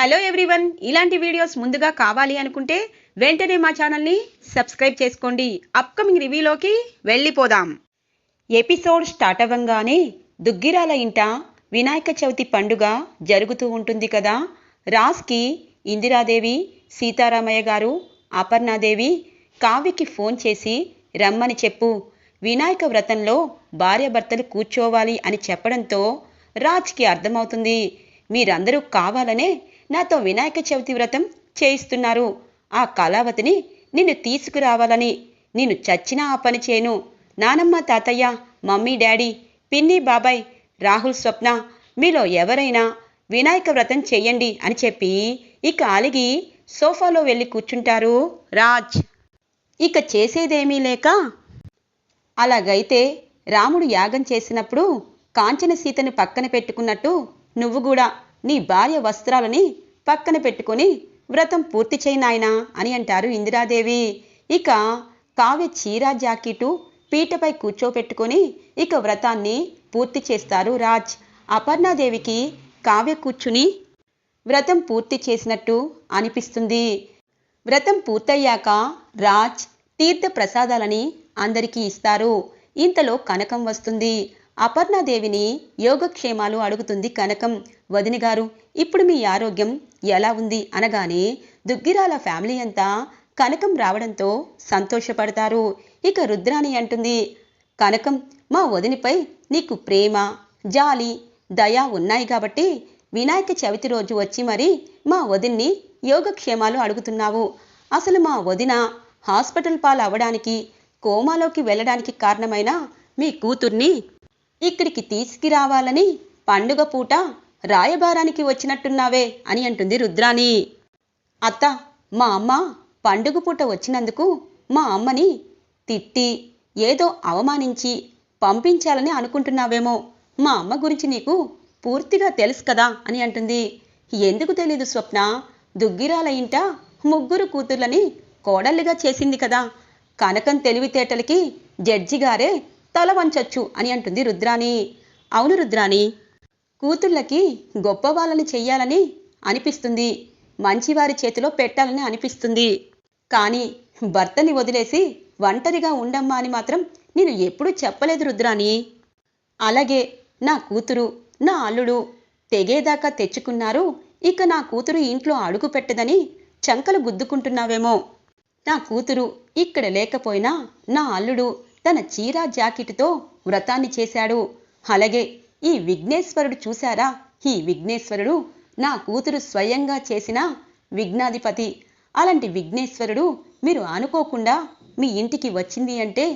Hello everyone ఇలాంటి videos ముందుగా కావాలి అనుకుంటే వెంటనే మా ఛానల్ని సబ్స్క్రైబ్ చేసుకోండి. అప్కమింగ్ రివ్యూలోకి వెళ్ళిపోదాం. ఎపిసోడ్ స్టార్ట్ అవ్వంగానే దుగ్గిరాల ఇంట వినాయక చవితి పండుగ జరుగుతూ ఉంటుంది కదా? రాజ్కి ఇందిరాదేవి సీతారామయ్య గారు అపర్ణాదేవి కావ్యకి ఫోన్ చేసి రమ్మని చెప్పు. వినాయక వ్రతంలో భార్యాభర్తలు కూర్చోవాలి అని చెప్పడంతో రాజ్కి అర్థమవుతుంది. మీరందరూ కావాలనే నాతో వినాయక చవితి వ్రతం చేయిస్తున్నారు. ఆ కళావతిని నిన్ను తీసుకురావాలని నేను చచ్చినా ఆ పని చేయను. నానమ్మ తాతయ్య మమ్మీ డాడీ పిన్ని బాబాయ్ రాహుల్ స్వప్న మీలో ఎవరైనా వినాయక వ్రతం చెయ్యండి అని చెప్పి ఇక అలిగి సోఫాలో వెళ్ళి కూర్చుంటారు రాజ్. ఇక చేసేదేమీ లేక అలాగైతే రాముడు యాగం చేసినప్పుడు కాంచన సీతను పక్కన పెట్టుకున్నట్టు నువ్వు కూడా నీ భార్య వస్త్రాలని పక్కన పెట్టుకొని వ్రతం పూర్తి చేయి నాయనా అని అంటారు ఇందిరాదేవి. ఇక కావ్య చీర జాకెటు పీటపై కూర్చోపెట్టుకొని ఇక వ్రతాన్ని పూర్తి చేస్తారు రాజ్. అపర్ణాదేవికి కావ్య కూర్చుని వ్రతం పూర్తి చేసినట్టు అనిపిస్తుంది. వ్రతం పూర్తయ్యాక రాజ్ తీర్థ ప్రసాదాలని అందరికీ ఇస్తారు. ఇంతలో కనకం వస్తుంది. అపర్ణాదేవిని యోగక్షేమాలు అడుగుతుంది కనకం. వదిని గారు ఇప్పుడు మీ ఆరోగ్యం ఎలా ఉంది? అనగానే దుగ్గిరాల ఫ్యామిలీ అంతా కనకం రావడంతో సంతోషపడతారు. ఇక రుద్రాణి అంటుంది కనకం మా వదినిపై నీకు ప్రేమ జాలి దయ ఉన్నాయి కాబట్టి వినాయక చవితి రోజు వచ్చి మరి మా వదిన్ని యోగక్షేమాలు అడుగుతున్నావు. అసలు మా వదిన హాస్పిటల్ పాలు అవ్వడానికి కోమాలోకి వెళ్ళడానికి కారణమైన మీ కూతుర్ని ఇక్కడికి తీసుకురావాలని పండుగ పూట రాయబారానికి వచ్చినట్టున్నావే అని అంటుంది రుద్రాణి. అత్త మా అమ్మ పండుగ పూట వచ్చినందుకు మా అమ్మని తిట్టి ఏదో అవమానించి పంపించాలని అనుకుంటున్నావేమో. మా అమ్మ గురించి నీకు పూర్తిగా తెలుసు కదా అని అంటుంది. ఎందుకు తెలీదు స్వప్న? దుగ్గిరాల ఇంట ముగ్గురు కూతుర్లని కోడళ్ళుగా చేసింది కదా. కనకం తెలివితేటలకి జడ్జి గారే తల వంచచ్చు అని అంటుంది రుద్రాణి. అవును రుద్రాణి కూతుళ్ళకి గొప్ప వాళ్ళని చెయ్యాలని అనిపిస్తుంది. మంచివారి చేతిలో పెట్టాలని అనిపిస్తుంది. కానీ భర్తని వదిలేసి ఒంటరిగా ఉండమ్మా అని మాత్రం నేను ఎప్పుడూ చెప్పలేదు రుద్రాణి. అలాగే నా కూతురు నా అల్లుడు తెగేదాకా తెచ్చుకున్నారు. ఇక నా కూతురు ఇంట్లో అడుగు పెట్టదని చంకలు గుద్దుకుంటున్నావేమో. నా కూతురు ఇక్కడ లేకపోయినా నా అల్లుడు తన చీర జాకెట్తో వ్రతాన్ని చేశాడు. అలాగే ఈ విఘ్నేశ్వరుడు చూశారా? ఈ విఘ్నేశ్వరుడు నా కూతురు స్వయంగా చేసిన విఘ్నాధిపతి. అలాంటి విఘ్నేశ్వరుడు మీరు అనుకోకుండా మీ ఇంటికి వచ్చింది అంటే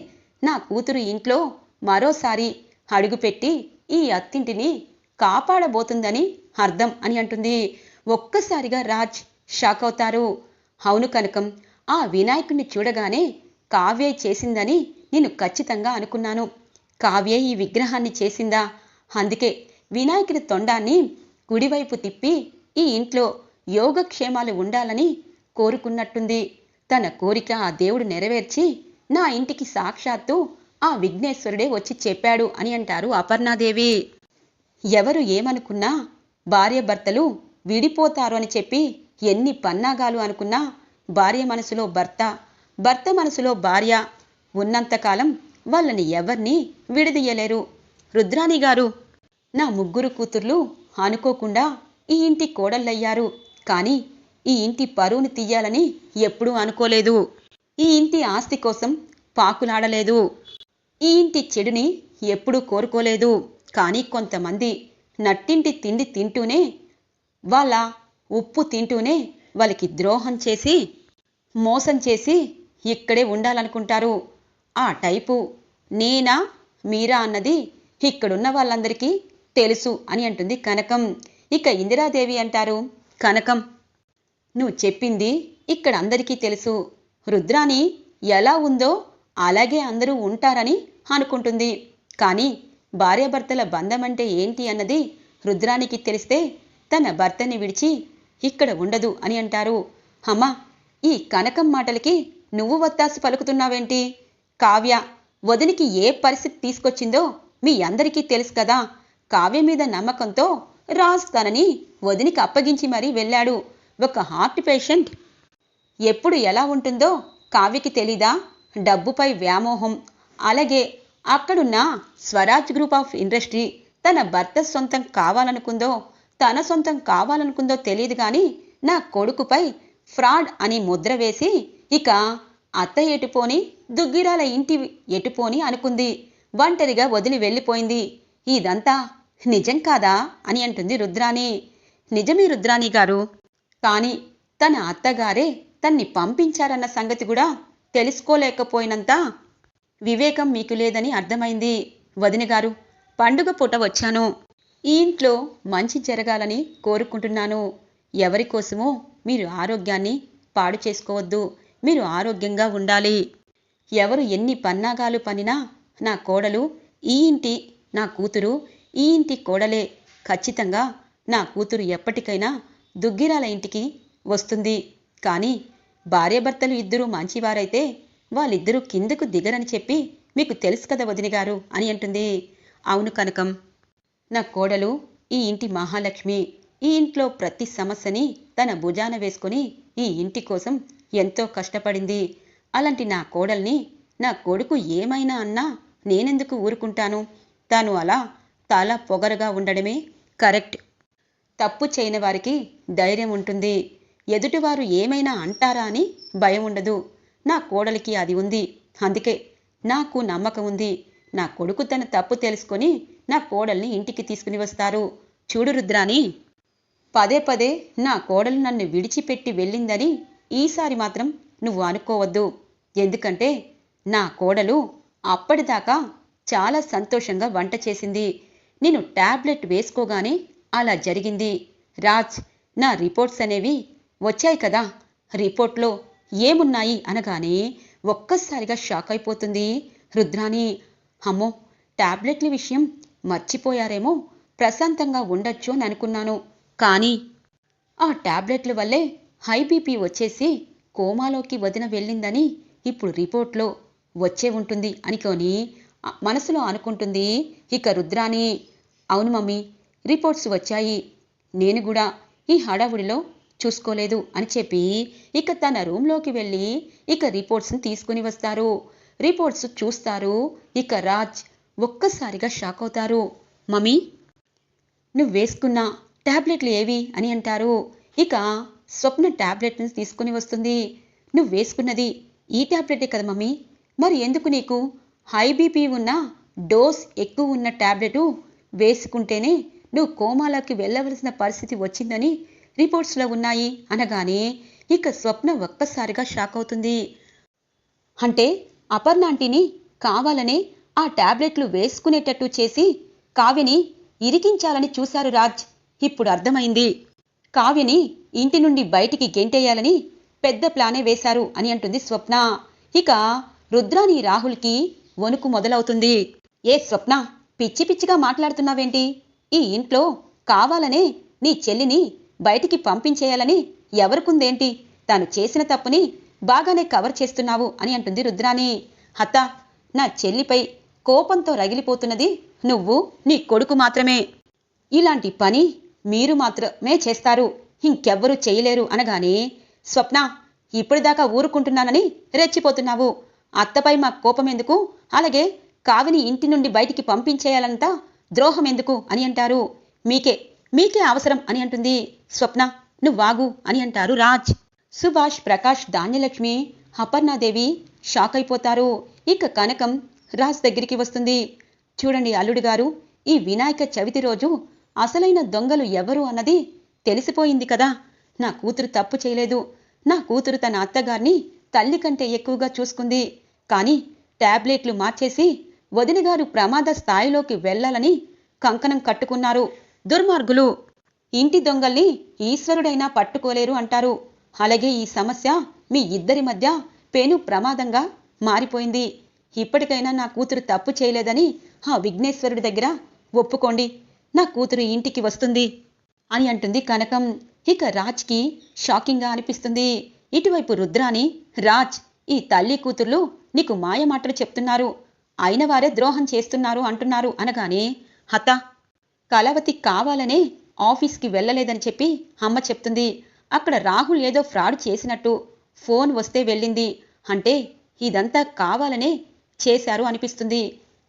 నా కూతురు ఇంట్లో మరోసారి అడుగుపెట్టి ఈ అత్తింటిని కాపాడబోతుందని అర్థం అని అంటుంది. ఒక్కసారిగా రాజ్ షాక్ అవుతారు. అవును కనకం ఆ వినాయకుడిని చూడగానే కావ్య చేసిందని నేను ఖచ్చితంగా అనుకున్నాను. కావ్య ఈ విగ్రహాన్ని చేసిందా? అందుకే వినాయకుడి తొండాన్ని కుడివైపు తిప్పి ఈ ఇంట్లో యోగక్షేమాలు ఉండాలని కోరుకున్నట్టుంది. తన కోరిక ఆ దేవుడు నెరవేర్చి నా ఇంటికి సాక్షాత్తు ఆ విఘ్నేశ్వరుడే వచ్చి చెప్పాడు అని అంటారు అపర్ణాదేవి. ఎవరు ఏమనుకున్నా భార్యభర్తలు విడిపోతారు అని చెప్పి ఎన్ని పన్నాగాలు అనుకున్నా భార్య మనసులో భర్త భర్త మనసులో భార్య ఉన్నంతకాలం వాళ్ళని ఎవరిని విడదీయలేరు. రుద్రాణి గారు నా ముగ్గురు కూతుర్లు అనుకోకుండా ఈ ఇంటి కోడళ్ళయ్యారు. కానీ ఈ ఇంటి పరువుని తీయాలని ఎప్పుడూ అనుకోలేదు. ఈ ఇంటి ఆస్తి కోసం పాకులాడలేదు. ఈ ఇంటి చెడుని ఎప్పుడూ కోరుకోలేదు. కానీ కొంతమంది నట్టింటి తిండి తింటూనే వాళ్ళ ఉప్పు తింటూనే వాళ్ళకి ద్రోహం చేసి మోసం చేసి ఇక్కడే ఉండాలనుకుంటారు. ఆ టైపు నేనా మీరా అన్నది ఇక్కడున్న వాళ్ళందరికీ తెలుసు అని అంటుంది కనకం. ఇక ఇందిరాదేవి అంటారు కనకం నువ్వు చెప్పింది ఇక్కడ అందరికీ తెలుసు. రుద్రాని ఎలా ఉందో అలాగే అందరూ ఉంటారని అనుకుంటుంది. కానీ భార్యాభర్తల బంధం అంటే ఏంటి అన్నది రుద్రానికి తెలిస్తే తన భర్తని విడిచి ఇక్కడ ఉండదు అని అంటారు. అమ్మా ఈ కనకం మాటలకి నువ్వు వత్తాసు పలుకుతున్నావేంటి? కావ్య వదినికి ఏ పరిస్థితి తీసుకొచ్చిందో మీ అందరికీ తెలుసు కదా. కావ్య మీద నమ్మకంతో రాజ్ తనని వదినికి అప్పగించి మరీ వెళ్ళాడు. ఒక హార్ట్ పేషెంట్. ఎప్పుడు ఎలా ఉంటుందో కావ్యకి తెలీదా? డబ్బుపై వ్యామోహం. అలాగే అక్కడున్న స్వరాజ్ గ్రూప్ ఆఫ్ ఇండస్ట్రీ తన భర్త సొంతం కావాలనుకుందో తన సొంతం కావాలనుకుందో తెలియదు కానీ నా కొడుకుపై ఫ్రాడ్ అని ముద్ర వేసి ఇక అత్త ఏటుపోని దుగ్గిరాల ఇంటి ఎటుపోని అనుకుంది. ఒంటరిగా వదిలి వెళ్ళిపోయింది. ఇదంతా నిజం కాదా అని అంటుంది రుద్రాణి. నిజమే రుద్రాణి గారు. కానీ తన అత్తగారే తన్ని పంపించారన్న సంగతి కూడా తెలుసుకోలేకపోయినంత వివేకం మీకు లేదని అర్థమైంది. వదిన గారు పండుగ పూట వచ్చాను. ఈ ఇంట్లో మంచి జరగాలని కోరుకుంటున్నాను. ఎవరి కోసమో మీరు ఆరోగ్యాన్ని పాడు చేసుకోవద్దు. మీరు ఆరోగ్యంగా ఉండాలి. ఎవరు ఎన్ని పన్నాగాలు పనినా నా కోడలు ఈ ఇంటి నా కూతురు ఈ ఇంటి కోడలే ఖచ్చితంగా నా కూతురు ఎప్పటికైనా దుగ్గిరాల ఇంటికి వస్తుంది. కానీ భార్యాభర్తలు ఇద్దరూ మంచివారైతే వాళ్ళిద్దరూ కిందకు దిగరని చెప్పి మీకు తెలుసు కదా వదినగారు అని అంటుంది. అవును కనకం. నా కోడలు ఈ ఇంటి మహాలక్ష్మి ఈ ఇంట్లో ప్రతి సమస్యని తన భుజాన వేసుకుని ఈ ఇంటి కోసం ఎంతో కష్టపడింది. అలాంటి నా కోడల్ని నా కొడుకు ఏమైనా అన్నా నేనెందుకు ఊరుకుంటాను? తాను అలా తల పొగరగా ఉండడమే కరెక్ట్. తప్పు చేయని వారికి ధైర్యం ఉంటుంది. ఎదుటివారు ఏమైనా అంటారా అని భయం ఉండదు. నా కోడలికి అది ఉంది. అందుకే నాకు నమ్మకం ఉంది. నా కొడుకు తన తప్పు తెలుసుకొని నా కోడల్ని ఇంటికి తీసుకుని వస్తారు. చూడు రుద్రాని పదే పదే నా కోడలు నన్ను విడిచిపెట్టి వెళ్ళిందని ఈసారి మాత్రం నువ్వు అనుకోవద్దు. ఎందుకంటే నా కోడలు అప్పటిదాకా చాలా సంతోషంగా వంట చేసింది. నేను టాబ్లెట్ వేసుకోగానే అలా జరిగింది. రాజ్ నా రిపోర్ట్స్ అనేవి వచ్చాయి కదా. రిపోర్ట్లో ఏమున్నాయి అనగానే ఒక్కసారిగా షాక్ అయిపోతుంది రుద్రాని అమ్మో టాబ్లెట్ల విషయం మర్చిపోయారేమో ప్రశాంతంగా ఉండొచ్చు అని అనుకున్నాను. కానీ ఆ టాబ్లెట్ల వల్లే హై బీపీ వచ్చేసి కోమాలోకి వదిన వెళ్ళిందని ఇప్పుడు రిపోర్ట్లో వచ్చే ఉంటుంది అనుకొని మనసులో అనుకుంటుంది ఇక రుద్రాని అవును మమ్మీ రిపోర్ట్స్ వచ్చాయి నేను కూడా ఈ హడావుడిలో చూసుకోలేదు అని చెప్పి ఇక తన రూమ్లోకి వెళ్ళి ఇక రిపోర్ట్స్ని తీసుకుని వస్తారు. రిపోర్ట్స్ చూస్తారు ఇక రాజ్ ఒక్కసారిగా షాక్ అవుతారు. మమ్మీ నువ్వు వేసుకున్న టాబ్లెట్లు ఏవి అని అంటారు. ఇక స్వప్న టాబ్లెట్ని తీసుకుని వస్తుంది. నువ్వు వేసుకున్నది ఈ ట్యాబ్లెటే కదా మమ్మీ? మరి ఎందుకు నీకు? హై బీపీ ఉన్న డోస్ ఎక్కువ ఉన్న ట్యాబ్లెట్ వేసుకుంటేనే నువ్వు కోమాలోకి వెళ్ళవలసిన పరిస్థితి వచ్చిందని రిపోర్ట్స్లో ఉన్నాయి అనగానే ఇక స్వప్న ఒక్కసారిగా షాక్ అవుతుంది. అంటే అపర్ణాంటిని కావాలనే ఆ టాబ్లెట్లు వేసుకునేటట్టు చేసి కావ్యని ఇరికించాలని చూశారు రాజ్. ఇప్పుడు అర్థమైంది. కావ్యని ఇంటి నుండి బయటికి గెంటేయాలని పెద్ద ప్లానే వేశారు అని అంటుంది స్వప్న. ఇక రుద్రాని రాహుల్కి వణుకు మొదలవుతుంది. ఏ స్వప్న పిచ్చి పిచ్చిగా మాట్లాడుతున్నావేంటి? ఈ ఇంట్లో కావాలనే నీ చెల్లిని బయటికి పంపించేయాలని ఎవరికుందేంటి? తాను చేసిన తప్పుని బాగానే కవర్ చేస్తున్నావు అని అంటుంది రుద్రాని హత నా చెల్లిపై కోపంతో రగిలిపోతున్నది నువ్వు నీ కొడుకు మాత్రమే. ఇలాంటి పని మీరు మాత్రమే చేస్తారు. ఇంకెవ్వరూ చేయలేరు అనగానే స్వప్న ఇప్పటిదాకా ఊరుకుంటున్నానని రెచ్చిపోతున్నావు. అత్తపై మా కోపం ఎందుకు? అలాగే కావిని ఇంటి నుండి బయటికి పంపించేయాలంతా ద్రోహం ఎందుకు అని అంటారు. మీకే మీకే అవసరం అని అంటుంది స్వప్న. నువ్వాగు అని అంటారు రాజ్. సుభాష్ ప్రకాష్ ధాన్యలక్ష్మి అపర్ణాదేవి షాక్ అయిపోతారు. ఇక కనకం రాజ్ దగ్గరికి వస్తుంది. చూడండి అల్లుడు గారు ఈ వినాయక చవితి రోజు అసలైన దొంగలు ఎవరు అన్నది తెలిసిపోయింది కదా. నా కూతురు తప్పు చేయలేదు. నా కూతురు తన అత్తగారిని తల్లి కంటే ఎక్కువగా చూసుకుంది. కానీ టాబ్లెట్లు మార్చేసి వదినగారు ప్రమాద స్థాయిలోకి వెళ్ళాలని కంకణం కట్టుకున్నారు. దుర్మార్గులు. ఇంటి దొంగల్ని ఈశ్వరుడైనా పట్టుకోలేరు అంటారు. అలాగే ఈ సమస్య మీ ఇద్దరి మధ్య పేను ప్రమాదంగా మారిపోయింది. ఇప్పటికైనా నా కూతురు తప్పు చేయలేదని ఆ విఘ్నేశ్వరుడి దగ్గర ఒప్పుకోండి. నా కూతురు ఇంటికి వస్తుంది అని అంటుంది కనకం. ఇక రాజ్కి షాకింగ్గా అనిపిస్తుంది. ఇటువైపు రుద్రాని రాజ్ ఈ తల్లి కూతుర్లు నీకు మాయ మాటలు చెప్తున్నారు. అయిన వారే ద్రోహం చేస్తున్నారు అంటున్నారు అనగానే హత కళావతి కావాలనే ఆఫీస్కి వెళ్ళలేదని చెప్పి అమ్మ చెప్తుంది. అక్కడ రాహుల్ ఏదో ఫ్రాడ్ చేసినట్టు ఫోన్ వస్తే వెళ్ళింది. అంటే ఇదంతా కావాలనే చేశారు అనిపిస్తుంది.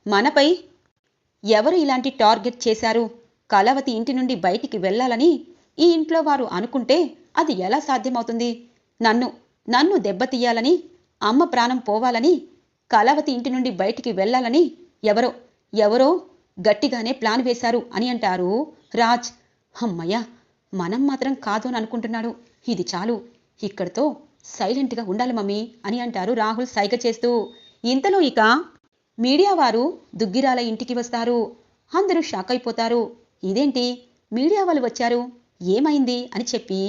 మనపై ఎవరు ఇలాంటి టార్గెట్ చేశారు? కళావతి ఇంటి నుండి బయటికి వెళ్ళాలని ఈ ఇంట్లో వారు అనుకుంటే అది ఎలా సాధ్యమవుతుంది? నన్ను నన్ను దెబ్బతీయాలని అమ్మ ప్రాణం పోవాలని కళావతి ఇంటి నుండి బయటికి వెళ్ళాలని ఎవరో ఎవరో గట్టిగానే ప్లాన్ వేశారు అని అంటారు రాజ్. అమ్మయ్య మనం మాత్రం కాదు అని అనుకుంటున్నాడు. ఇది చాలు. ఇక్కడితో సైలెంట్గా ఉండాలి మమ్మీ అని అంటారు రాహుల్ సైగ చేస్తూ. ఇంతలో ఇక మీడియా వారు దుగ్గిరాల ఇంటికి వస్తారు. అందరూ షాక్ అయిపోతారు. ఇదేంటి? మీడియా వాళ్ళు వచ్చారు. ఏమైంది అని చెప్పి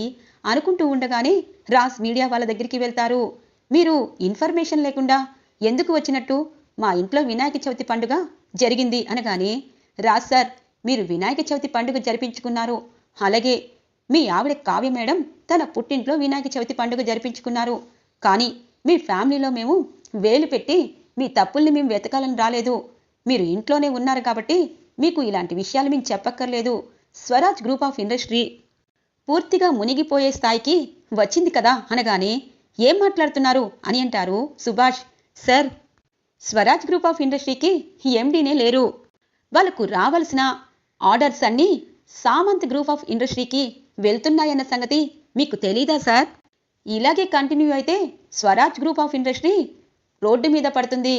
అనుకుంటూ ఉండగానే రాజ్ మీడియా వాళ్ళ దగ్గరికి వెళ్తారు. మీరు ఇన్ఫర్మేషన్ లేకుండా ఎందుకు వచ్చినట్టు? మా ఇంట్లో వినాయక చవితి పండుగ జరిగింది అనగానే రాజ్ సార్ మీరు వినాయక చవితి పండుగ జరిపించుకున్నారు. అలాగే మీ ఆవిడ కావ్య మేడం తన పుట్టింట్లో వినాయక చవితి పండుగ జరిపించుకున్నారు. కానీ మీ ఫ్యామిలీలో మేము వేలు పెట్టి మీ తప్పుల్ని మేము వెతకాలని రాలేదు. మీరు ఇంట్లోనే ఉన్నారు కాబట్టి మీకు ఇలాంటి విషయాలు మేము చెప్పక్కర్లేదు. స్వరాజ్ గ్రూప్ ఆఫ్ ఇండస్ట్రీ పూర్తిగా మునిగిపోయే స్థాయికి వచ్చింది కదా అనగానే ఏం మాట్లాడుతున్నారు అని అంటారు Subhash. Sir Swaraj group of ఇండస్ట్రీకి ఎండీనే లేరు. వాళ్ళకు రావాల్సిన ఆర్డర్స్ అన్నీ సామంత్ గ్రూప్ ఆఫ్ ఇండస్ట్రీకి వెళ్తున్నాయన్న సంగతి మీకు తెలీదా సార్? ఇలాగే కంటిన్యూ అయితే Swaraj group of industry road మీద పడుతుంది.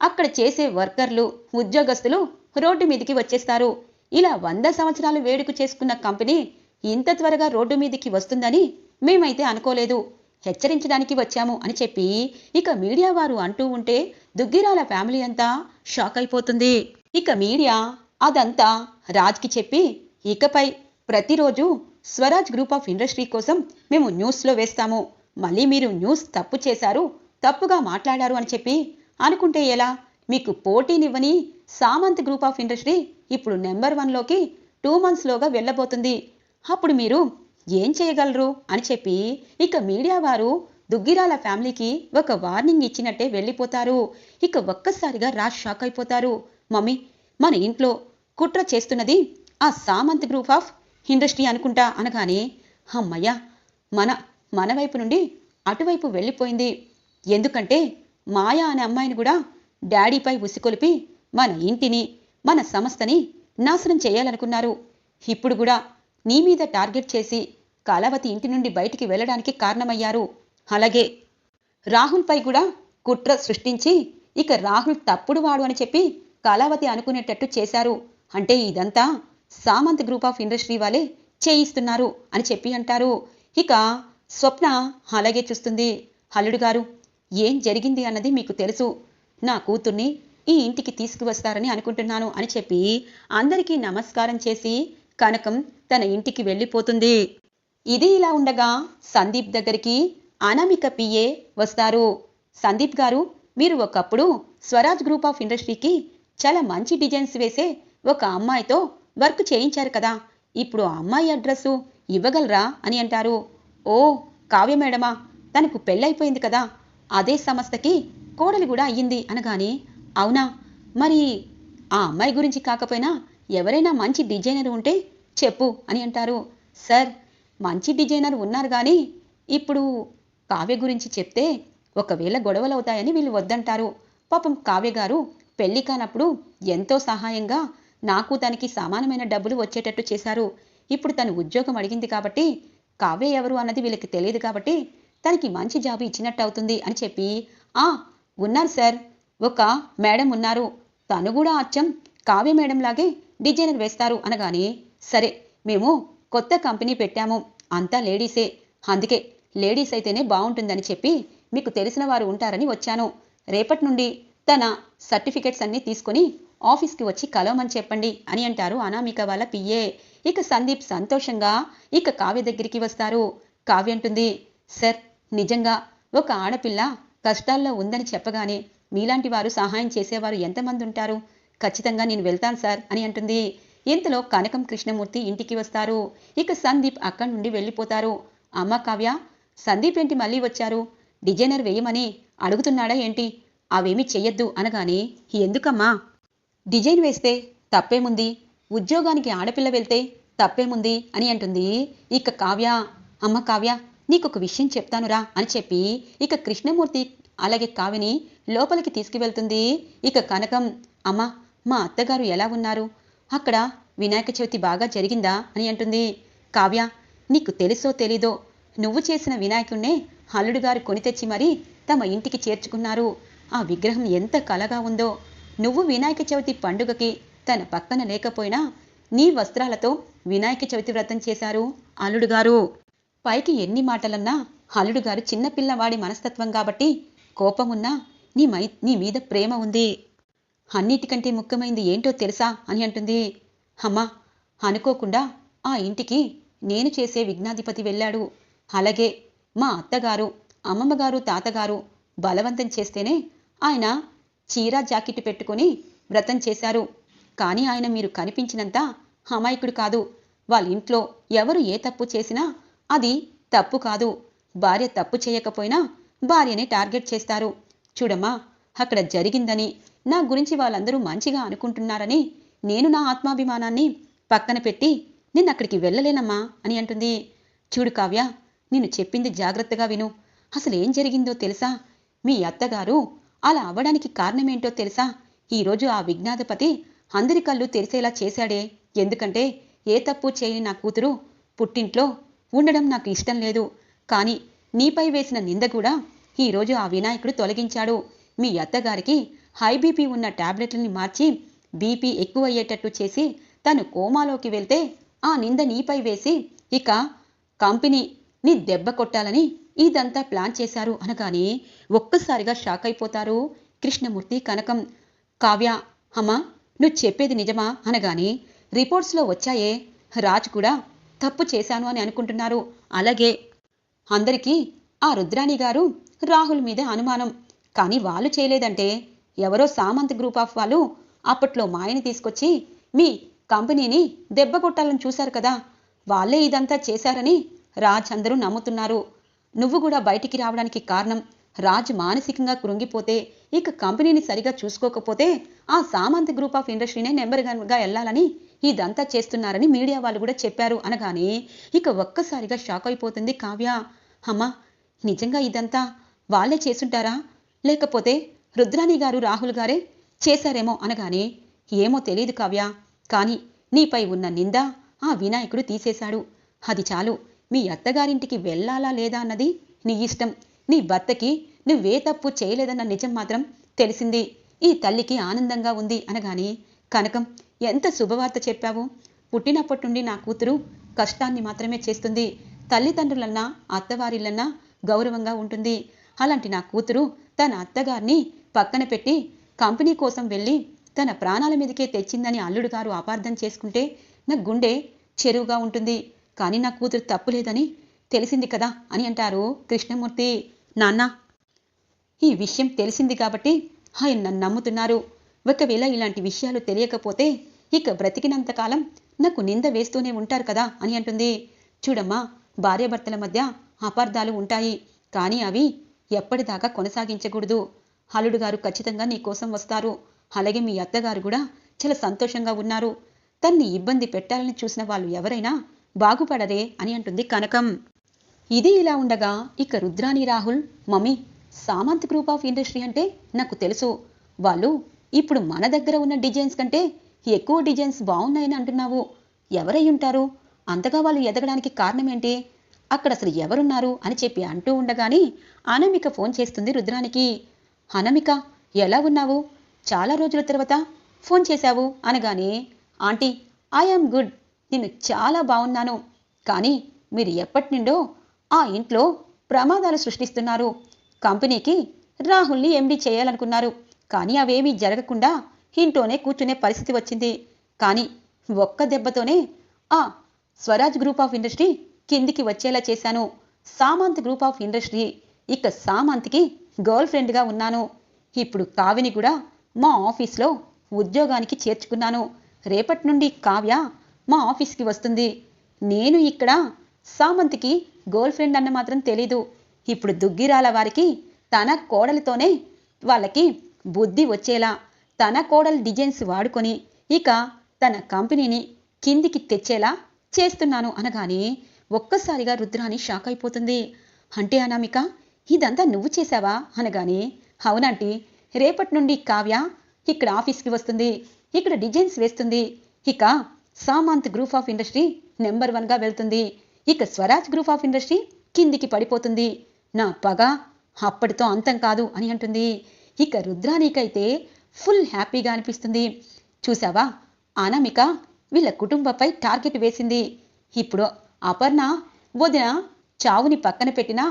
అక్కడ చేసే వర్కర్లు ఉద్యోగస్తులు రోడ్డు మీదకి వచ్చేస్తారు. ఇలా వంద సంవత్సరాలు వేడుక చేసుకున్న కంపెనీ ఇంత త్వరగా రోడ్డు మీదికి వస్తుందని మేమైతే అనుకోలేదు. హెచ్చరించడానికి వచ్చాము అని చెప్పి ఇక మీడియా వారు అంటూ ఉంటే దుగ్గిరాల ఫ్యామిలీ అంతా షాక్ అయిపోతుంది. ఇక మీడియా అదంతా రాజ్కి చెప్పి ఇకపై ప్రతిరోజు స్వరాజ్ గ్రూప్ ఆఫ్ ఇండస్ట్రీ కోసం మేము న్యూస్లో వేస్తాము. మళ్ళీ మీరు న్యూస్ తప్పు చేశారు తప్పుగా మాట్లాడారు అని చెప్పి అనుకుంటే ఎలా? మీకు పోటీనివ్వని సామంత్ గ్రూప్ ఆఫ్ ఇండస్ట్రీ ఇప్పుడు నెంబర్ వన్లోకి టూ మంత్స్లోగా వెళ్ళబోతుంది. అప్పుడు మీరు ఏం చేయగలరు? అని చెప్పి ఇక మీడియా వారు దుగ్గిరాల ఫ్యామిలీకి ఒక వార్నింగ్ ఇచ్చినట్టే వెళ్ళిపోతారు. ఇక ఒక్కసారిగా రాజ్ షాక్ అయిపోతారు. మమ్మీ మన ఇంట్లో కుట్ర చేస్తున్నది ఆ సామంత్ గ్రూప్ ఆఫ్ ఇండస్ట్రీ అనుకుంటా అనగానే అమ్మయ్య మన మన వైపు నుండి అటువైపు వెళ్ళిపోయింది. ఎందుకంటే మాయా అనే అమ్మాయిని కూడా డాడీపై ఉసికొలిపి మన ఇంటిని మన సంస్థని నాశనం చేయాలనుకున్నారు. ఇప్పుడు కూడా నీ మీద టార్గెట్ చేసి కళావతి ఇంటి నుండి బయటికి వెళ్ళడానికి కారణమయ్యారు. అలాగే రాహుల్పై కూడా కుట్ర సృష్టించి ఇక రాహుల్ తప్పుడు వాడు అని చెప్పి కళావతి అనుకునేటట్టు చేశారు. అంటే ఇదంతా సామంత్ గ్రూప్ ఆఫ్ ఇండస్ట్రీ వాళ్ళే చేయిస్తున్నారు అని చెప్పి అంటారు. ఇక స్వప్న అలాగే చూస్తుంది. హల్లుడు గారు ఏం జరిగింది అన్నది మీకు తెలుసు. నా కూతుర్ని ఈ ఇంటికి తీసుకువస్తారని అనుకుంటున్నాను అని చెప్పి అందరికీ నమస్కారం చేసి కనకం తన ఇంటికి వెళ్ళిపోతుంది. ఇది ఇలా ఉండగా సందీప్ దగ్గరికి అనామిక పిఏ వస్తారు. సందీప్ గారు మీరు ఒకప్పుడు స్వరాజ్ గ్రూప్ ఆఫ్ ఇండస్ట్రీకి చాలా మంచి డిజైన్స్ వేసే ఒక అమ్మాయితో వర్క్ చేయించారు కదా ఇప్పుడు ఆ అమ్మాయి అడ్రస్సు ఇవ్వగలరా అని అంటారు. ఓ కావ్య మేడమా తనకు పెళ్ళైపోయింది కదా అదే సంస్థకి కోడలు కూడా అయ్యింది అనగానే అవునా? మరి ఆ అమ్మాయి గురించి కాకపోయినా ఎవరైనా మంచి డిజైనర్ ఉంటే చెప్పు అని అంటారు. సార్ మంచి డిజైనర్ ఉన్నారు కానీ ఇప్పుడు కావ్య గురించి చెప్తే ఒకవేళ గొడవలు అవుతాయని వీళ్ళు వద్దంటారు. పాపం కావ్య గారు పెళ్ళి కానప్పుడు ఎంతో సహాయంగా నాకు తనకి సమానమైన డబ్బులు వచ్చేటట్టు చేశారు. ఇప్పుడు తను ఉద్యోగం అడిగింది కాబట్టి కావ్య ఎవరు అన్నది వీళ్ళకి తెలియదు కాబట్టి తనకి మంచి జాబ్ ఇచ్చినట్టు అవుతుంది అని చెప్పి ఆ ఉన్నారు సార్. ఒక మేడం ఉన్నారు. తను కూడా అచ్చం కావ్య మేడం లాగే డిజైనర్ వేస్తారు అనగానే సరే మేము కొత్త కంపెనీ పెట్టాము. అంతా లేడీసే. అందుకే లేడీస్ అయితేనే బాగుంటుందని చెప్పి మీకు తెలిసిన వారు ఉంటారని వచ్చాను. రేపటి నుండి తన సర్టిఫికెట్స్ అన్నీ తీసుకొని ఆఫీస్కి వచ్చి కలవమని చెప్పండి అని అంటారు అనామిక వాళ్ళ పిఏ. ఇక సందీప్ సంతోషంగా ఇక కావ్య దగ్గరికి వస్తారు. కావ్య అంటుంది సార్ నిజంగా ఒక ఆడపిల్ల కష్టాల్లో ఉందని చెప్పగానే మీలాంటి వారు సహాయం చేసేవారు ఎంతమంది ఉంటారు? ఖచ్చితంగా నేను వెళ్తాను సార్ అని అంటుంది. ఇంతలో కనకం కృష్ణమూర్తి ఇంటికి వస్తారు. ఇక సందీప్ అక్కడి నుండి వెళ్ళిపోతారు. అమ్మ కావ్య సందీప్ ఏంటి మళ్ళీ వచ్చారు? డిజైనర్ వేయమని అడుగుతున్నాడా ఏంటి? అవేమీ చెయ్యొద్దు అనగానే ఎందుకమ్మా? డిజైన్ వేస్తే తప్పేముంది? ఉద్యోగానికి ఆడపిల్ల వెళ్తే తప్పేముంది? అని అంటుంది. ఇక కావ్య అమ్మ కావ్య నీకొక విషయం చెప్తానురా అని చెప్పి ఇక కృష్ణమూర్తి అలాగే కావ్యని లోపలికి తీసుకువెళ్తుంది. ఇక కనకం అమ్మా మా అత్తగారు ఎలా ఉన్నారు? అక్కడ వినాయక చవితి బాగా జరిగిందా? అని అంటుంది. కావ్య నీకు తెలుసో తెలీదో నువ్వు చేసిన వినాయకుణ్ణే అల్లుడుగారు కొని తెచ్చి మరీ తమ ఇంటికి చేర్చుకున్నారు. ఆ విగ్రహం ఎంత కలగా ఉందో. నువ్వు వినాయక చవితి పండుగకి తన పక్కన లేకపోయినా నీ వస్త్రాలతో వినాయక చవితి వ్రతం చేశారు అల్లుడుగారు పైకి ఎన్ని మాటలన్నా అల్లుడుగారు చిన్నపిల్లవాడి మనస్తత్వం కాబట్టి కోపమున్నా నీ మై నీ మీద ప్రేమ ఉంది. అన్నిటికంటే ముఖ్యమైంది ఏంటో తెలుసా అని అంటుంది. అమ్మా అనుకోకుండా ఆ ఇంటికి నేను చేసే విఘ్నాధిపతి వెళ్ళాడు. అలాగే మా అత్తగారు అమ్మమ్మగారు తాతగారు బలవంతం చేస్తేనే ఆయన చీర జాకెట్ పెట్టుకొని వ్రతం చేశారు. కానీ ఆయన మీరు కనిపించినంత అమాయకుడు కాదు. వాళ్ళ ఇంట్లో ఎవరు ఏ తప్పు చేసినా అది తప్పు కాదు. భార్య తప్పు చేయకపోయినా భార్యని టార్గెట్ చేస్తారు. చూడమ్మా అక్కడ జరిగిందని నా గురించి వాళ్ళందరూ మంచిగా అనుకుంటున్నారని నేను నా ఆత్మాభిమానాన్ని పక్కన పెట్టి నిన్న అక్కడికి వెళ్ళలేనమ్మా అని అంటుంది. చూడు కావ్య నేను చెప్పింది జాగ్రత్తగా విను. అసలు ఏం జరిగిందో తెలుసా? మీ అత్తగారు అలా అవ్వడానికి కారణమేంటో తెలుసా? ఈరోజు ఆ విజ్ఞాధపతి అందరి కళ్ళు తెరిసేలా చేశాడే. ఎందుకంటే ఏ తప్పు చేయని నా కూతురు పుట్టింట్లో ఉండడం నాకు ఇష్టం లేదు. కానీ నీపై వేసిన నింద కూడా ఈరోజు ఆ వినాయకుడు తొలగించాడు. మీ అత్తగారికి హై బీపీ ఉన్న టాబ్లెట్లని మార్చి బీపీ ఎక్కువయ్యేటట్టు చేసి తను కోమాలోకి వెళ్తే ఆ నింద నీపై వేసి ఇక కంపెనీ నీ దెబ్బ కొట్టాలని ఇదంతా ప్లాన్ చేశారు అనగానే ఒక్కసారిగా షాక్ అయిపోతారు. కృష్ణమూర్తి కనకం కావ్య అమ్మా నువ్వు చెప్పేది నిజమా అనగానే రిపోర్ట్స్లో వచ్చాయే. రాజ్ కూడా తప్పు చేశాను అని అనుకుంటున్నారు. అలాగే అందరికీ ఆ రుద్రాణి గారు రాహుల్ మీద అనుమానం. కానీ వాళ్ళు చేయలేదంటే ఎవరో సామంత్ గ్రూప్ ఆఫ్ వాళ్ళు అప్పట్లో మాయని తీసుకొచ్చి మీ కంపెనీని దెబ్బ కొట్టాలని చూశారు కదా వాళ్ళే ఇదంతా చేశారని రాజ్ అందరూ నమ్ముతున్నారు. నువ్వు కూడా బయటికి రావడానికి కారణం రాజ్ మానసికంగా కృంగిపోతే ఇక కంపెనీని సరిగా చూసుకోకపోతే ఆ సామంత్ గ్రూప్ ఆఫ్ ఇండస్ట్రీనే నెంబర్గా వెళ్ళాలని ఇదంతా చేస్తున్నారని మీడియా వాళ్ళు కూడా చెప్పారు అనగానే ఇక ఒక్కసారిగా షాక్ అయిపోతుంది కావ్య. అమ్మా నిజంగా ఇదంతా వాళ్ళే చేసుంటారా? లేకపోతే రుద్రాణి గారు రాహుల్ గారే చేశారేమో అనగానే ఏమో తెలియదు కావ్య కానీ నీపై ఉన్న నింద ఆ వినాయకుడు తీసేశాడు. అది చాలు. మీ అత్తగారింటికి వెళ్ళాలా లేదా అన్నది నీ ఇష్టం. నీ భర్తకి నువ్వే తప్పు చేయలేదన్న నిజం మాత్రం తెలిసింది. ఈ తల్లికి ఆనందంగా ఉంది అనగాని కనకం ఎంత శుభవార్త చెప్పావు? పుట్టినప్పటి నుండి నా కూతురు కష్టాన్ని మాత్రమే చేస్తుంది. తల్లిదండ్రులన్నా అత్తవారిలన్నా గౌరవంగా ఉంటుంది. అలాంటి నా కూతురు తన అత్తగారిని పక్కన పెట్టి కంపెనీ కోసం వెళ్ళి తన ప్రాణాల మీదకే తెచ్చిందని అల్లుడు గారు అపార్థం చేసుకుంటే నా గుండె చెరువుగా ఉంటుంది. కానీ నా కూతురు తప్పులేదని తెలిసింది కదా అని అంటారు కృష్ణమూర్తి. నాన్న ఈ విషయం తెలిసింది కాబట్టి ఆయన నన్ను నమ్ముతున్నారు. ఒకవేళ ఇలాంటి విషయాలు తెలియకపోతే ఇక బ్రతికినంతకాలం నాకు నింద వేస్తూనే ఉంటారు కదా అని అంటుంది. చూడమ్మా భార్యాభర్తల మధ్య అపార్థాలు ఉంటాయి. కానీ అవి ఎప్పటిదాకా కొనసాగించకూడదు. హలుడు గారు ఖచ్చితంగా నీకోసం వస్తారు. అలాగే మీ అత్తగారు కూడా చాలా సంతోషంగా ఉన్నారు. తన్ని ఇబ్బంది పెట్టాలని చూసిన వాళ్ళు ఎవరైనా బాగుపడరే అని అంటుంది కనకం. ఇది ఇలా ఉండగా ఇక Rudrani Rahul mummy Samanth group of industry అంటే నాకు తెలుసు. వాళ్ళు ఇప్పుడు మన దగ్గర ఉన్న డిజైన్స్ కంటే ఎక్కువ డిజైన్స్ బాగున్నాయని అంటున్నావు. ఎవరై ఉంటారు? అంతగా వాళ్ళు ఎదగడానికి కారణం ఏంటి? అక్కడ అసలు ఎవరున్నారు అని చెప్పి అంటూ ఉండగానే అనమిక ఫోన్ చేస్తుంది రుద్రానికి. అనమిక ఎలా ఉన్నావు? చాలా రోజుల తర్వాత ఫోన్ చేశావు అనగానే ఆంటీ ఐఆమ్ గుడ్. నేను చాలా బాగున్నాను కానీ మీరు ఎప్పటి నుండో ఆ ఇంట్లో ప్రమాదాలు సృష్టిస్తున్నారు. కంపెనీకి రాహుల్ని ఎండీ చేయాలనుకున్నారు. కానీ అవేమీ జరగకుండా ఇంట్లోనే కూర్చునే పరిస్థితి వచ్చింది. కానీ ఒక్క దెబ్బతోనే ఆ స్వరాజ్ గ్రూప్ ఆఫ్ ఇండస్ట్రీ కిందికి వచ్చేలా చేశాను. Samanth group of industry. ఇక సామంత్కి గర్ల్ ఫ్రెండ్గా ఉన్నాను. ఇప్పుడు కావిని కూడా మా ఆఫీస్లో ఉద్యోగానికి చేర్చుకున్నాను. రేపటి నుండి కావ్య మా ఆఫీస్కి వస్తుంది. నేను ఇక్కడ సామంత్కి గర్ల్ ఫ్రెండ్ అన్న మాత్రం తెలీదు. ఇప్పుడు దుగ్గిరాల వారికి తన కోడలితోనే వాళ్ళకి బుద్ధి వచ్చేలా తన కోడలి డిజైన్స్ వాడుకొని ఇక తన కంపెనీని కిందికి తెచ్చేలా చేస్తున్నాను అనగానే ఒక్కసారిగా రుద్రాని షాక్ అయిపోతుంది. అంటే అనామిక ఇదంతా నువ్వు చేశావా? అనగానే అవునంటీ రేపటి నుండి కావ్య ఇక్కడ ఆఫీస్కి వస్తుంది. ఇక్కడ డిజైన్స్ వేస్తుంది. ఇక Samanth group of industry number వన్గా వెళ్తుంది. ఇక స్వరాజ్ గ్రూప్ ఆఫ్ ఇండస్ట్రీ కిందికి పడిపోతుంది. నా పగ అప్పటితో అంతం కాదు అని అంటుంది. ఇక రుద్రానికైతే ఫుల్ హ్యాపీగా అనిపిస్తుంది. చూసావా అనామిక వీళ్ళ కుటుంబంపై టార్గెట్ వేసింది. ఇప్పుడు అపర్ణ వదిన చావుని పక్కన పెట్టినా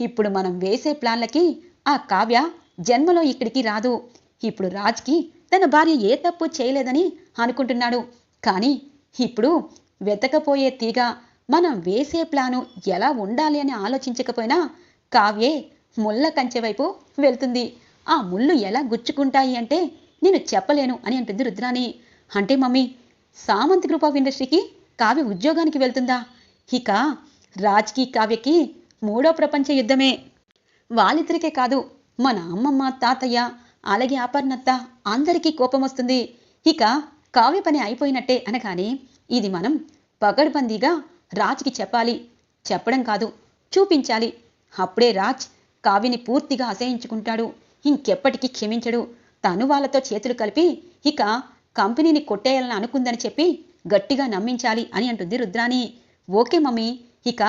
ఇప్పుడు మనం వేసే ప్లాన్లకి ఆ కావ్య జన్మలో ఇక్కడికి రాదు. ఇప్పుడు రాజ్కి తన భార్య ఏ తప్పు చేయలేదని అనుకుంటున్నాడు. కానీ ఇప్పుడు వెతకపోయే తీగ మనం వేసే ప్లాను ఎలా ఉండాలి అని ఆలోచించకపోయినా కావ్యే ముళ్ళ కంచె వైపు వెళ్తుంది. ఆ ముళ్ళు ఎలా గుచ్చుకుంటాయి అంటే నేను చెప్పలేను అని అంటుంది రుద్రాని అంటే మమ్మీ సామంత్ గ్రూప్ ఆఫ్ ఇండస్ట్రీకి కావ్య ఉద్యోగానికి వెళ్తుందా? ఇక రాజ్కి కావ్యకి మూడో ప్రపంచ యుద్ధమే. వాళ్ళిద్దరికే కాదు మన అమ్మమ్మ తాతయ్య అలాగే అపర్ణత్త అందరికీ కోపం వస్తుంది ఇక కావ్య పని అయిపోయినట్టే అనగానే ఇది మనం పగడ్బందీగా రాజ్కి చెప్పాలి. చెప్పడం కాదు చూపించాలి. అప్పుడే రాజ్ కావ్యని పూర్తిగా అసహించుకుంటాడు. ఇంకెప్పటికీ క్షమించడు. తను వాళ్ళతో చేతులు కలిపి ఇక కంపెనీని కొట్టేయాలని అనుకుందని చెప్పి గట్టిగా నమ్మించాలి అని అంటుంది రుద్రాని ఓకే మమ్మీ. ఇక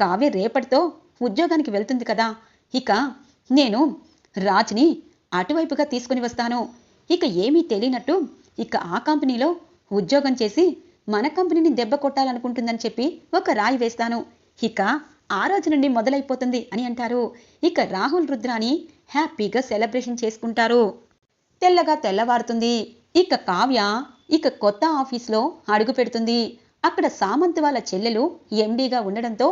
కావ్య రేపటితో ఉద్యోగానికి వెళ్తుంది కదా. ఇక నేను రాజ్ని అటువైపుగా తీసుకుని వస్తాను. ఇక ఏమీ తెలియనట్టు ఇక ఆ కంపెనీలో ఉద్యోగం చేసి మన కంపెనీని దెబ్బ కొట్టాలనుకుంటుందని చెప్పి ఒక రాయి వేస్తాను. ఇక ఆ రోజు నుండి మొదలైపోతుంది అని అంటారు. ఇక రాహుల్ రుద్రాని హ్యాపీగా సెలబ్రేషన్ చేసుకుంటారు. తెల్లగా తెల్లవారుతుంది. ఇక కావ్య ఇక కొత్త ఆఫీస్లో అడుగు పెడుతుంది. అక్కడ సామంత్ వాళ్ళ చెల్లెలు ఎండీగా ఉండడంతో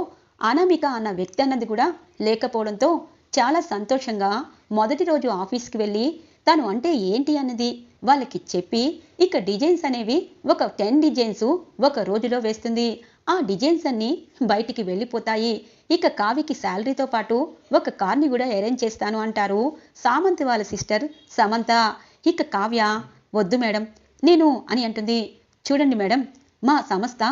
అనామిక అన్న వ్యక్తి అన్నది కూడా లేకపోవడంతో చాలా సంతోషంగా మొదటి రోజు ఆఫీస్కి వెళ్ళి తను అంటే ఏంటి అన్నది వాళ్ళకి చెప్పి ఇక డిజైన్స్ అనేవి ఒక టెన్ డిజైన్స్ ఒక రోజులో వేస్తుంది. ఆ డిజైన్స్ అన్నీ బయటికి వెళ్ళిపోతాయి. ఇక కావ్యకి శాలరీతో పాటు ఒక కార్ని కూడా అరేంజ్ చేస్తాను అంటారు సామంత్ వాళ్ళ సిస్టర్ సమంత. ఇక కావ్య వద్దు మేడం నేను అని అంటుంది. చూడండి మేడం మా సంస్థ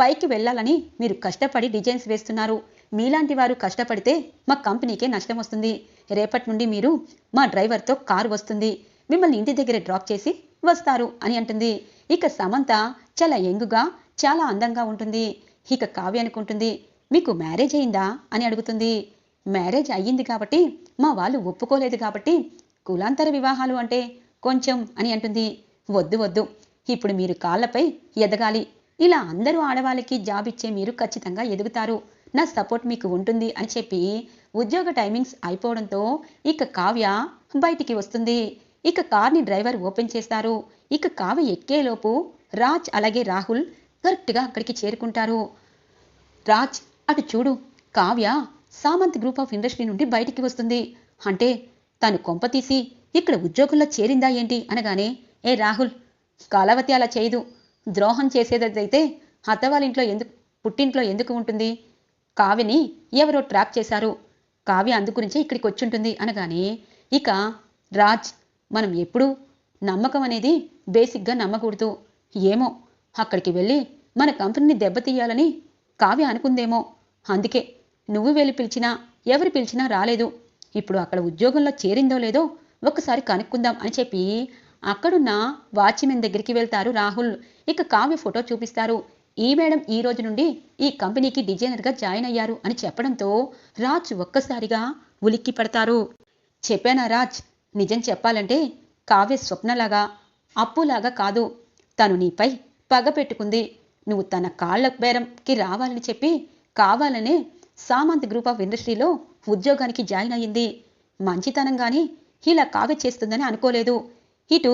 పైకి వెళ్ళాలని మీరు కష్టపడి డిజైన్స్ వేస్తున్నారు. మీలాంటి వారు కష్టపడితే మా కంపెనీకే నష్టం వస్తుంది. రేపటి నుండి మీరు మా డ్రైవర్తో కారు వస్తుంది. మిమ్మల్ని ఇంటి దగ్గర డ్రాప్ చేసి వస్తారు అని అంటుంది. ఇక సమంత చాలా యంగుగా చాలా అందంగా ఉంటుంది. ఇక కావ్య అనుకుంటుంది మీకు మ్యారేజ్ అయిందా? అని అడుగుతుంది. మ్యారేజ్ అయ్యింది కాబట్టి మా వాళ్ళు ఒప్పుకోలేదు కాబట్టి కులాంతర వివాహాలు అంటే కొంచెం అని అంటుంది. వద్దు వద్దు. ఇప్పుడు మీరు కాళ్ళపై ఎదగాలి. ఇలా అందరూ ఆడవాళ్ళకి జాబ్ ఇచ్చే మీరు ఖచ్చితంగా ఎదుగుతారు. నా సపోర్ట్ మీకు ఉంటుంది అని చెప్పి ఉద్యోగ టైమింగ్స్ అయిపోవడంతో ఇక కావ్య బయటికి వస్తుంది. ఇక కార్ని డ్రైవర్ ఓపెన్ చేస్తారు. ఇక కావ్య ఎక్కేలోపు రాజ్ అలాగే రాహుల్ కరెక్ట్గా అక్కడికి చేరుకుంటారు. రాజ్ అటు చూడు Kavya Samanth group of industry నుండి బయటికి వస్తుంది. అంటే తను కొంప తీసి ఇక్కడ ఉద్యోగంలో చేరిందా ఏంటి? అనగానే ఏ రాహుల్ కాలవతి అలా చేయదు. ద్రోహం చేసేదైతే అత్తవాళ్ళ ఇంట్లో ఎందుకు పుట్టింట్లో ఎందుకు ఉంటుంది? కావ్యని ఎవరో ట్రాప్ చేశారు. కావ్య అందుగురించే ఇక్కడికి వచ్చుంటుంది అనగానే ఇక రాజ్ మనం ఎప్పుడూ నమ్మకం అనేది బేసిక్గా నమ్మకూడదు. ఏమో అక్కడికి వెళ్ళి మన కంపెనీని దెబ్బతీయాలని కావ్య అనుకుందేమో. అందుకే నువ్వు వెళ్ళి పిలిచినా ఎవరు పిలిచినా రాలేదు. ఇప్పుడు అక్కడ ఉద్యోగంలో చేరిందో లేదో ఒకసారి కనుక్కుందాం అని చెప్పి అక్కడున్న వాచ్మెన్ దగ్గరికి వెళ్తారు రాహుల్. ఇక కావ్య ఫోటో చూపిస్తారు. ఈ మేడం ఈ రోజు నుండి ఈ కంపెనీకి డిజైనర్గా జాయిన్ అయ్యారు అని చెప్పడంతో రాజ్ ఒక్కసారిగా ఉలిక్కి పడతారు. చెప్పానా రాజ్? నిజం చెప్పాలంటే కావ్య స్వప్నలాగా అప్పులాగా కాదు. తను నీపై పగ పెట్టుకుంది. నువ్వు తన కాళ్ళ బేరంకి రావాలని చెప్పి కావాలనే సామంత్ గ్రూప్ ఆఫ్ ఇండస్ట్రీలో ఉద్యోగానికి జాయిన్ అయ్యింది. మంచితనంగాని ఇలా కావ్య చేస్తుందని అనుకోలేదు. ఇటు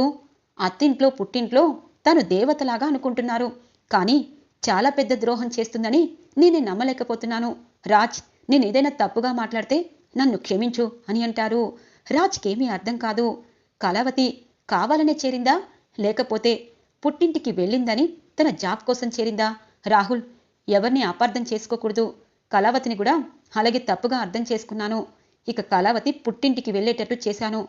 అత్తింట్లో పుట్టింట్లో తను దేవతలాగా అనుకుంటున్నారు. కానీ చాలా పెద్ద ద్రోహం చేస్తుందని నేనే నమ్మలేకపోతున్నాను. రాజ్ నేను ఏదైనా తప్పుగా మాట్లాడితే నన్ను క్షమించు అని అంటారు. రాజ్కేమీ అర్థం కాదు. కళావతి కావాలనే చేరిందా? లేకపోతే పుట్టింటికి వెళ్ళిందని తన జాబ్ కోసం చేరిందా? రాహుల్ ఎవరిని అపార్థం చేసుకోకూడదు. కళావతిని కూడా అలాగే తప్పుగా అర్థం చేసుకున్నాను. ఇక కళావతి పుట్టింటికి వెళ్ళేటట్టు చేశాను.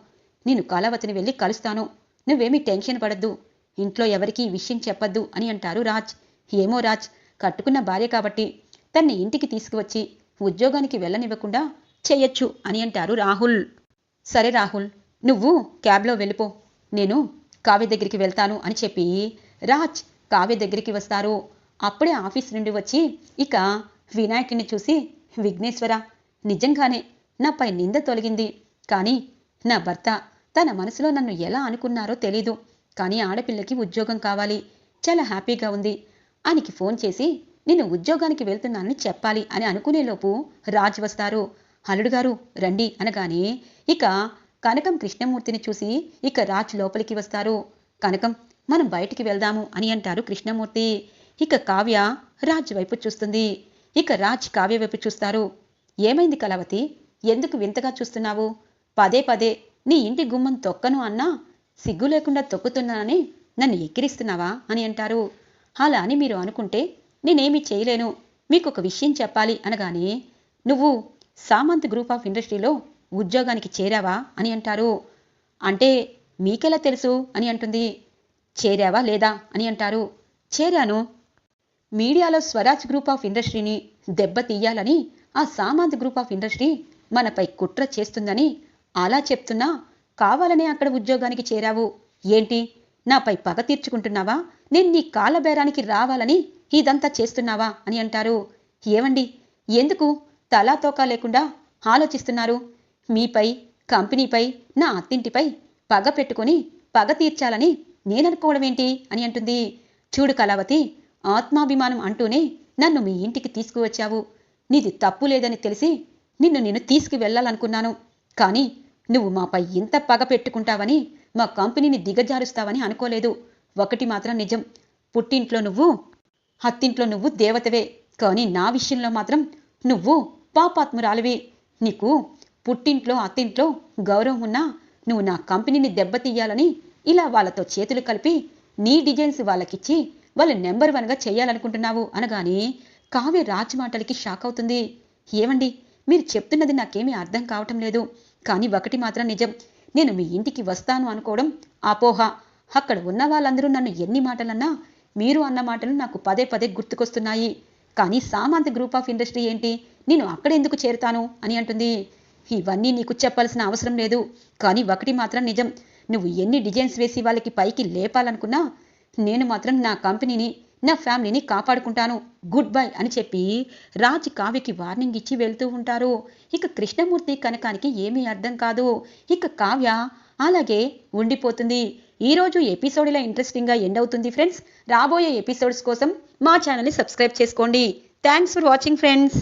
నేను కాలావతిని వెళ్ళి కలుస్తాను. నువ్వేమీ టెన్షన్ పడద్దు. ఇంట్లో ఎవరికీ ఈ విషయం చెప్పద్దు అని అంటారు రాజ్. ఏమో రాజ్ కట్టుకున్న భార్య కాబట్టి తన్ని ఇంటికి తీసుకువచ్చి ఉద్యోగానికి వెళ్ళనివ్వకుండా చెయ్యొచ్చు అని అంటారు రాహుల్. సరే రాహుల్ నువ్వు క్యాబ్లో వెళ్ళిపో. నేను కావ్య దగ్గరికి వెళ్తాను అని చెప్పి రాజ్ కావ్య దగ్గరికి వస్తారు. అప్పుడే ఆఫీస్ నుండి వచ్చి ఇక వినాయకుడిని చూసి విఘ్నేశ్వర నిజంగానే నాపై నింద తొలగింది. కానీ నా భర్త తన మనసులో నన్ను ఎలా అనుకున్నారో తెలీదు కానీ ఆడపిల్లకి ఉద్యోగం కావాలి. చాలా హ్యాపీగా ఉంది. ఆయనకి ఫోన్ చేసి నేను ఉద్యోగానికి వెళ్తున్నానని చెప్పాలి అని అనుకునేలోపు రాజ్ వస్తారు. అల్లుడు గారు రండి అనగానే ఇక కనకం కృష్ణమూర్తిని చూసి ఇక రాజ్ లోపలికి వస్తారు. కనకం మనం బయటికి వెళ్దాము అని అంటారు కృష్ణమూర్తి. ఇక కావ్య రాజ్ వైపు చూస్తుంది. ఇక రాజ్ కావ్య వైపు చూస్తారు. ఏమైంది కలవతి ఎందుకు వింతగా చూస్తున్నావు? పదే పదే నీ ఇంటి గుమ్మం తొక్కను అన్నా సిగ్గు లేకుండా తొక్కుతున్నానని నన్ను ఎక్కిరిస్తున్నావా అని అంటారు. అలా అని మీరు అనుకుంటే నేనేమీ చేయలేను మీకు ఒక విషయం చెప్పాలి అనగానే నువ్వు సామంత్ గ్రూప్ ఆఫ్ ఇండస్ట్రీలో ఉద్యోగానికి చేరావా అని అంటారు. అంటే మీకెలా తెలుసు అని అంటుంది. చేరావా లేదా అని అంటారు. చేరాను. మీడియాలో స్వరాజ్ గ్రూప్ ఆఫ్ ఇండస్ట్రీని దెబ్బతీయాలని ఆ సామంత్ గ్రూప్ ఆఫ్ ఇండస్ట్రీ మనపై కుట్ర చేస్తుందని అలా చెప్తున్నా కావాలనే అక్కడ ఉద్యోగానికి చేరావు. ఏంటి? నాపై పగ తీర్చుకుంటున్నావా? నేను నీ కాళ్ళ బేరానికి రావాలని ఇదంతా చేస్తున్నావా? అని అంటారు. ఏవండి? ఎందుకు? తలాతోకా లేకుండా ఆలోచిస్తున్నారు. మీపై కంపెనీపై నా అత్తింటిపై పగ పెట్టుకొని పగ తీర్చాలని నేననుకోవడమేంటి అని అంటుంది. చూడు కళావతి ఆత్మాభిమానం అంటూనే నన్ను మీ ఇంటికి తీసుకువచ్చావు. నీది తప్పు లేదని తెలిసి నిన్ను నేను తీసుకువెళ్ళాలనుకున్నాను. కానీ నువ్వు మాపై ఇంత పగ పెట్టుకుంటావని మా కంపెనీని దిగజారుస్తావని అనుకోలేదు. ఒకటి మాత్రం నిజం. పుట్టింట్లో నువ్వు హత్తింట్లో నువ్వు దేవతవే. కానీ నా విషయంలో మాత్రం నువ్వు పాపాత్మురాలివి. నీకు పుట్టింట్లో అత్తింట్లో గౌరవం ఉన్నా నువ్వు నా కంపెనీని దెబ్బతీయాలని ఇలా వాళ్ళతో చేతులు కలిపి నీ డిజైన్స్ వాళ్ళకిచ్చి వాళ్ళు నెంబర్ వన్గా చేయాలనుకుంటున్నావు అనగానే కావ్య రాజమాటలకి షాక్ అవుతుంది. ఏమండి మీరు చెప్తున్నది నాకేమీ అర్థం కావటం లేదు. కానీ ఒకటి మాత్రం నిజం. నేను మీ ఇంటికి వస్తాను అనుకోవడం అపోహ. అక్కడ ఉన్న వాళ్ళందరూ నన్ను ఎన్ని మాటలన్నా మీరు అన్న మాటలు నాకు పదే పదే గుర్తుకొస్తున్నాయి. కానీ సామంత గ్రూప్ ఆఫ్ ఇండస్ట్రీ ఏంటి? నేను అక్కడెందుకు చేరుతాను అని అంటుంది. ఇవన్నీ నీకు చెప్పాల్సిన అవసరం లేదు. కానీ ఒకటి మాత్రం నిజం. నువ్వు ఎన్ని డిజైన్స్ వేసి వాళ్ళకి పైకి లేపాలనుకున్నా నేను మాత్రం నా కంపెనీని నా ఫ్యామిలీని కాపాడుకుంటాను. గుడ్ బై అని చెప్పి రాజ్ కావ్యకి వార్నింగ్ ఇచ్చి వెళ్తూ ఉంటారు. ఇక కృష్ణమూర్తి కనకానికి ఏమీ అర్థం కాదు. ఇక కావ్య అలాగే ఉండిపోతుంది. ఈ రోజు ఎపిసోడ్ ఇలా ఇంట్రెస్టింగ్గా ఎండ్ అవుతుంది ఫ్రెండ్స్. రాబోయే ఎపిసోడ్స్ కోసం మా ఛానల్ని సబ్స్క్రైబ్ చేసుకోండి. Thanks for watching friends.